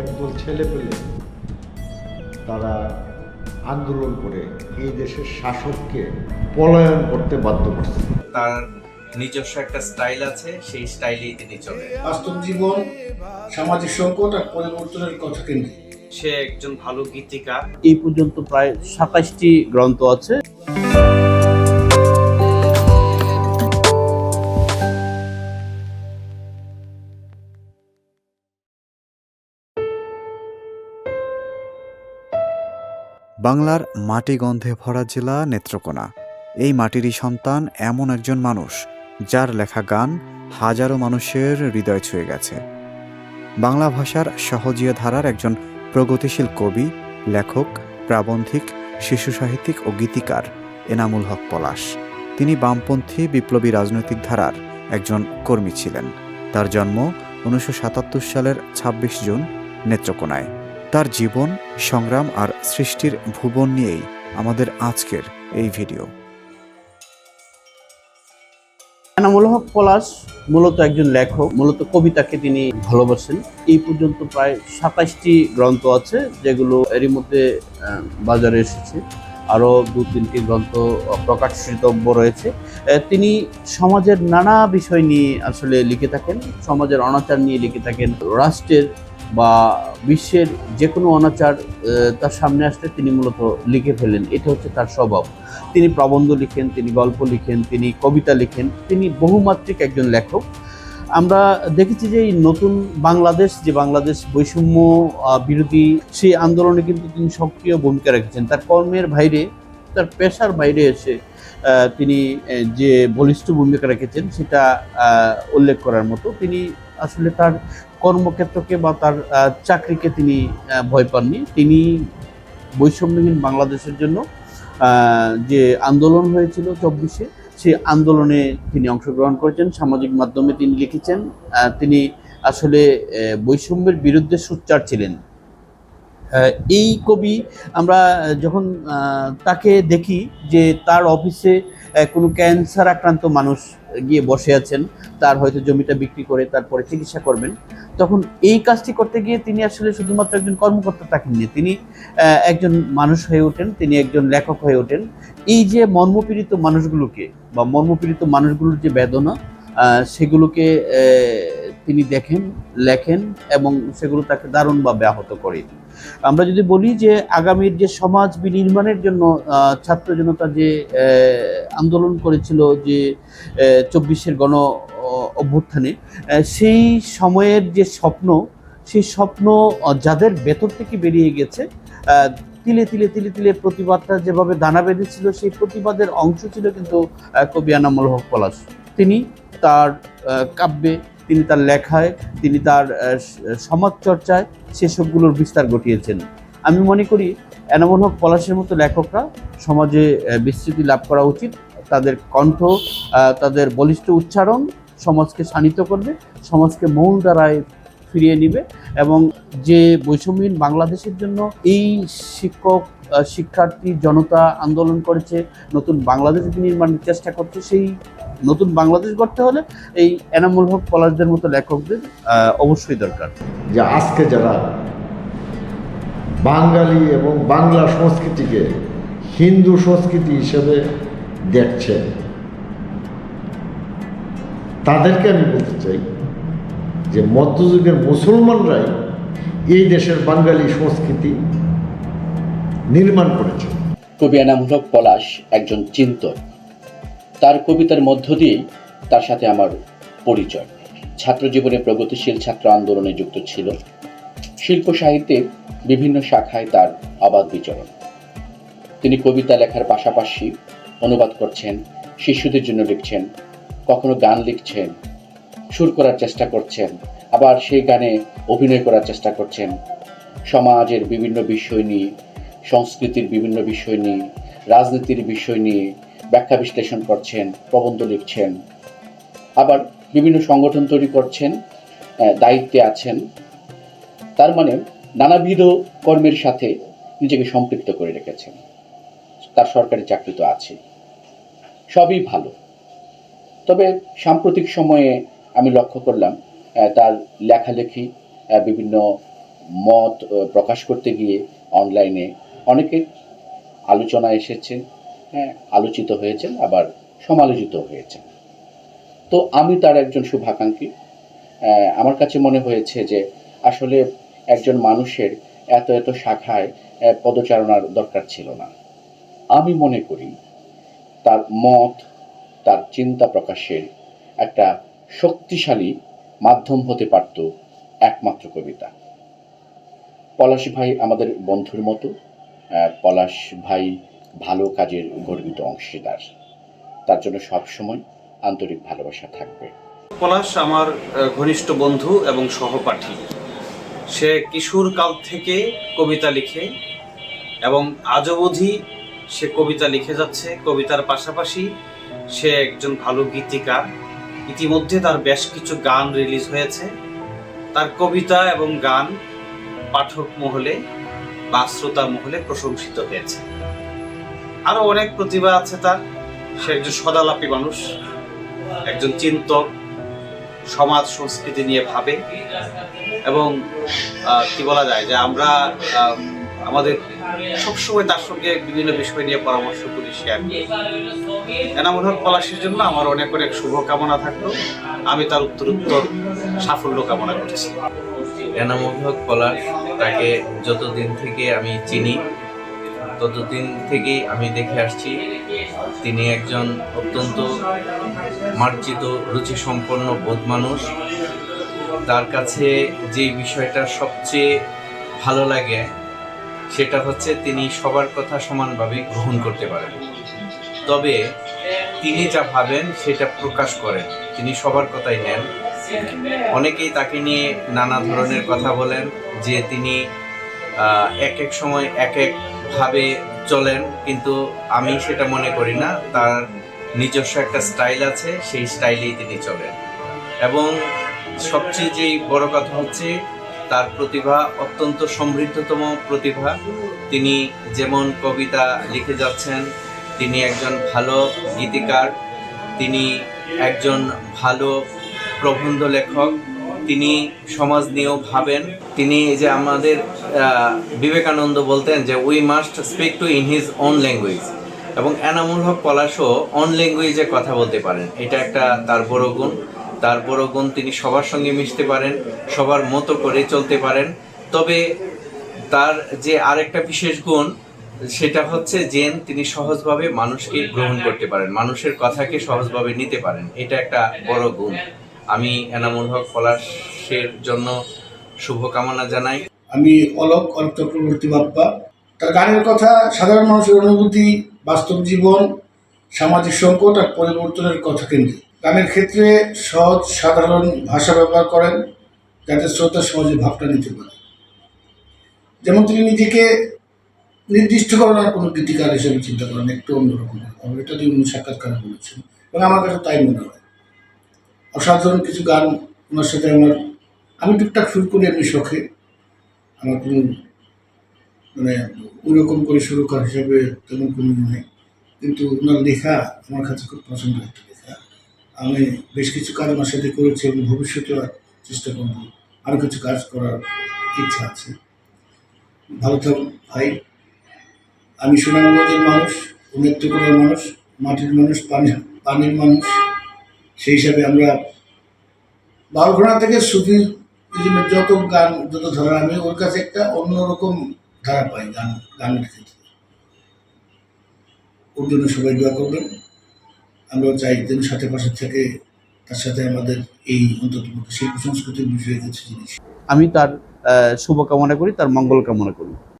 একদল ছেলে পেলে তারা আন্দোলন করে এই দেশের শাসককে পলায়ন করতে বাধ্য করছে। তার নিজস্ব একটা স্টাইল আছে সেই স্টাইলেই তিনি চলে বাস্তব জীবন সামাজিক সংকট আর পরিবর্তনের কথা কিন্তু সে একজন ভালো গীতিকার। এই পর্যন্ত প্রায় সাতাশটি গ্রন্থ আছে। বাংলার মাটি গন্ধে ভরা জেলা নেত্রকোনা। এই মাটিরই সন্তান এমন একজন মানুষ, যার লেখা গান হাজারো মানুষের হৃদয় ছুঁয়ে গেছে। বাংলা ভাষার সহজীয় ধারার একজন প্রগতিশীল কবি, লেখক, প্রাবন্ধিক, শিশু সাহিত্যিক ও গীতিকার এনামুল হক পলাশ। তিনি বামপন্থী বিপ্লবী রাজনৈতিক ধারার একজন কর্মী ছিলেন। তার জন্ম উনিশশো সাতাত্তর সালের ২৬ জুন নেত্রকোনায়। তার জীবন, সংগ্রাম আর সৃষ্টির ভুবন নিয়েই আমাদের আজকের এই ভিডিও। হক পলাশ মূলত একজন লেখক। মূলত কবিতাকে তিনি ভালোবাসেন। এই পর্যন্ত প্রায় সাতাশটি গ্রন্থ আছে যেগুলো এরই মধ্যে বাজারে এসেছে। আরও দু তিনটি গ্রন্থ প্রকাশিতব্য রয়েছে। তিনি সমাজের নানা বিষয় নিয়ে আসলে লিখে থাকেন, সমাজের অনাচার নিয়ে লিখে থাকেন, রাষ্ট্রের বা বিশ্বের যে কোনো অনাচার তার সামনে আসলে তিনি মূলত লিখে ফেলেন। এটা হচ্ছে তার স্বভাব। তিনি প্রবন্ধ লিখেন, তিনি গল্প লিখেন, তিনি কবিতা লিখেন, তিনি বহুমাত্রিক একজন লেখক। আমরা দেখেছি যে এই নতুন বাংলাদেশ, যে বাংলাদেশ বৈষম্য বিরোধী, সেই আন্দোলনে কিন্তু তিনি সক্রিয় ভূমিকা রেখেছেন। তার কর্মের বাইরে, তার পেশার বাইরে এসে তিনি যে বলিষ্ঠ ভূমিকা রেখেছেন, সেটা উল্লেখ করার মতো। তিনি আসলে তার কর্মক্ষেত্রকে বা তার চাকরিকে তিনি ভয় পাননি। তিনি বৈষম্যহীন বাংলাদেশের জন্য যে আন্দোলন হয়েছিল চব্বিশে, সেই আন্দোলনে তিনি অংশগ্রহণ করেছেন। সামাজিক মাধ্যমে তিনি লিখেছেন তিনি আসলে বৈষম্যের বিরুদ্ধে সোচ্চার ছিলেন। এই কবি আমরা যখন তাকে দেখি যে তার অফিসে কোনো ক্যান্সার আক্রান্ত মানুষ গিয়ে বসে আছেন, তার হয়তো জমিটা বিক্রি করে তারপরে চিকিৎসা করবেন। তখন এই কাজটি করতে গিয়ে তিনি আসলে শুধুমাত্র একজন কর্মকর্তা থাকেননি তিনি একজন মানুষ হয়ে ওঠেন, তিনি একজন লেখক হয়ে ওঠেন। এই যে মর্মপীড়িত মানুষগুলোকে বা মর্মপীড়িত মানুষগুলোর যে বেদনা সেগুলোকে তিনি দেখেন, লেখেন এবং সেগুলো তাকে দারুণভাবে আহত করে। আমরা যদি বলি যে আগামীর যে সমাজ বিনির্মাণের জন্য ছাত্র জনতা যে আন্দোলন করেছিল যে চব্বিশের গণ অভ্যুত্থানে সেই সময়ের যে স্বপ্ন, সেই স্বপ্ন যাদের ভেতর থেকে বেরিয়ে গেছে তিলে তিলে তিলে তিলে প্রতিবাদটা যেভাবে দানা বেঁধেছিল, সেই প্রতিবাদের অংশ ছিল কিন্তু কবি আনামুল হক পলাশ। তিনি তার কাব্যে তিনি তার লেখায় তিনি তার আহ, স- সমাজ চর্চায় সেসবগুলোর বিস্তার ঘটিয়েছেন। আমি মনে করি এনামুল হক পলাশের মতো লেখকরা সমাজে বিস্তৃতি লাভ করা উচিত। তাদের কণ্ঠ তাদের বলিষ্ঠ উচ্চারণ সমাজকে শানিত করবে সমাজকে মূল দ্বারায় ফিরিয়ে নিবে এবং যে বৈষম্যহীন বাংলাদেশের জন্য এই শিক্ষক শিক্ষার্থী জনতা আন্দোলন করেছে নতুন বাংলাদেশ নির্মাণের চেষ্টা করছে সেই নতুন বাংলাদেশ গড়তে হলে এই এনামুল হক পলাশদের মতো লেখকদের অবশ্যই দরকার। যে আজকে যারা বাঙালি এবং বাংলা সংস্কৃতিকে হিন্দু সংস্কৃতি হিসেবে দেখছে তাদেরকে আমি বলতে চাই যে মধ্যযুগের মুসলমানরাই এই দেশের বাঙালি সংস্কৃতি নির্মাণ করেছে কবি এনামুল হক পলাশ একজন চিন্তক। তার কবিতার মধ্য দিয়েই তার সাথে আমার পরিচয়। ছাত্র জীবনে প্রগতিশীল ছাত্র আন্দোলনে যুক্ত ছিল। শিল্প সাহিত্যে বিভিন্ন শাখায় তার অবাধ বিচরণ। তিনি কবিতা লেখার পাশাপাশি অনুবাদ করছেন, শিশুদের জন্য লিখছেন, কখনো গান লিখছেন, সুর করার চেষ্টা করছেন, আবার সেই গানে অভিনয় করার চেষ্টা করছেন। সমাজের বিভিন্ন বিষয় নিয়ে, সংস্কৃতির বিভিন্ন বিষয় নিয়ে, রাজনীতির বিষয় নিয়ে ব্যাখ্যা বিশ্লেষণ করছেন, প্রবন্ধ লিখছেন। আবার বিভিন্ন সংগঠন তৈরি করছেন দায়িত্বে আছেন। তার মানে নানাবিধ কর্মের সাথে নিজেকে সম্পৃক্ত করে রেখেছেন। তার সরকারি চাকরি তো আছে। সবই ভালো। তবে সাম্প্রতিক সময়ে আমি লক্ষ্য করলাম তার লেখালেখি বিভিন্ন মত প্রকাশ করতে গিয়ে অনলাইনে অনেকে আলোচনা এসেছে। হ্যাঁ আলোচিত হয়েছেন, আবার সমালোচিত হয়েছেন। তো আমি তার একজন শুভাকাঙ্ক্ষী। আমার কাছে মনে হয়েছে যে আসলে একজন মানুষের এত এত শাখায় পদচারণার দরকার ছিল না। আমি মনে করি তার মত, তার চিন্তা প্রকাশের একটা শক্তিশালী মাধ্যম হতে পারত একমাত্র কবিতা। পলাশ ভাই আমাদের বন্ধুর মতো। পলাশ ভাই ভালো কাজের গর্বিত অংশীদার তার। জন্য সবসময় আন্তরিক ভালোবাসা থাকবে। পলাশ আমার ঘনিষ্ঠ বন্ধু এবং সহপাঠী। সে কিশোর কাল থেকে কবিতা লিখে এবং আজ অবধি সে কবিতা লিখে যাচ্ছে। কবিতার পাশাপাশি সে একজন ভালো গীতিকার। ইতিমধ্যে তার বেশ কিছু গান রিলিজ হয়েছে। তার কবিতা এবং গান পাঠক মহলে বা শ্রোতা মহলে প্রশংসিত হয়েছে। আরও অনেক প্রতিভা আছে তার। সে একজন সদালাপী মানুষ, একজন চিন্তক, সমাজ সংস্কৃতি নিয়ে ভাবে। এবং কি বলা যায় যে আমরা আমাদের সবসময় তার সঙ্গে বিভিন্ন বিষয় নিয়ে পরামর্শ করি শেয়ার এনামুল হক পলাশের জন্য আমার অনেক অনেক শুভকামনা থাকল। আমি তার উত্তর উত্তর সাফল্য কামনা করছি। এনামুল হক পলাশ তাকে যতদিন থেকে আমি চিনি ততদিন থেকেই আমি দেখে আসছি, তিনি একজন অত্যন্ত মার্জিত রুচি সম্পন্ন বোধ মানুষ। তার কাছে যে বিষয়টা সবচেয়ে ভালো লাগে, সেটা হচ্ছে তিনি সবার কথা সমানভাবে গ্রহণ করতে পারেন। তবে তিনি যা ভাবেন, সেটা প্রকাশ করেন। তিনি সবার কথাই নেন। অনেকেই তাকে নিয়ে নানা ধরনের কথা বলেন, যে তিনি এক এক সময় এক এক ভাবে চলেন, কিন্তু আমি সেটা মনে করি না। তার নিজস্ব একটা স্টাইল আছে, সেই স্টাইলেই তিনি চলেন। এবং সবচেয়ে যেই বড় কথা হচ্ছে, তার প্রতিভা অত্যন্ত সমৃদ্ধতম প্রতিভা। তিনি যেমন কবিতা লিখে যাচ্ছেন, তিনি একজন ভালো গীতিকার, তিনি একজন ভালো প্রবন্ধ লেখক। তিনি সমাজ নিয়েও ভাবেন। তিনি এই যে আমাদের বিবেকানন্দ বলতেন যে we must speak to in his own language এবং এনামুল হক পলাশও অন ল্যাঙ্গুয়েজে কথা বলতে পারেন। এটা একটা তার বড় গুণ। তার বড় গুণ তিনি সবার সঙ্গে মিশতে পারেন, সবার মতো করে চলতে পারেন। তবে তার যে আরেকটা বিশেষ গুণ, সেটা হচ্ছে জেন তিনি সহজভাবে মানুষকে গ্রহণ করতে পারেন, মানুষের কথাকে সহজভাবে নিতে পারেন। এটা একটা বড় গুণ। আমি এনামুল হক পলাশের জন্য শুভকামনা জানাই। আমি অলোক অলোক চক্রবর্তী বাপ্পা। তার গানের কথা সাধারণ মানুষের অনুভূতি, বাস্তব জীবন, সামাজিক সংকট আর পরিবর্তনের কথা কেন্দ্রিক। গানের ক্ষেত্রে সহজ, সাধারণ ভাষা ব্যবহার করেন, যাতে শ্রোতা সহজে ভাবটা নিতে পারে। যেমন তিনি নিজেকে নির্দিষ্ট করার কোনো গীতিকার হিসেবে চিন্তা করেন, একটু অন্যরকম। এটা তিনি সাক্ষাৎকারে বলেছেন, এবং আমার কাছে তাই মনে হয়। অসাধারণ কিছু গান ওনার সাথে আমার আমি টুকটাক শুরু করি এমনি শখে। আমার কোনো মানে ওইরকম করে শুরু করা হিসাবে তেমন কোনো ইয়ে নেই। কিন্তু ওনার লেখা আমার কাছে খুব পছন্দ একটা লেখা। আমি বেশ কিছু কাজ আমার সাথে করেছি এবং ভবিষ্যতে চেষ্টা করব। আরও কিছু কাজ করার ইচ্ছা আছে। ভালো থাক ভাই। আমি সুনামগঞ্জের মানুষ নেত্রকোনার মানুষ, মাটির মানুষ পানির পানির মানুষ। সেই হিসাবে আমরা বাউঘোড়া থেকে সুফির যত গান, যত ধারা, আমি ওর কাছে একটা অন্যরকম ধারা পাই গান, গানের ক্ষেত্রে। ওর জন্য সবাই দোয়া করবেন। আমরাও চাই যেন সাথে পাশে থেকে তার সাথে আমাদের এই অন্তত শিল্প সংস্কৃতির বিষয়ে কিছু জিনিস। আমি তার শুভকামনা করি, তার মঙ্গল কামনা করি।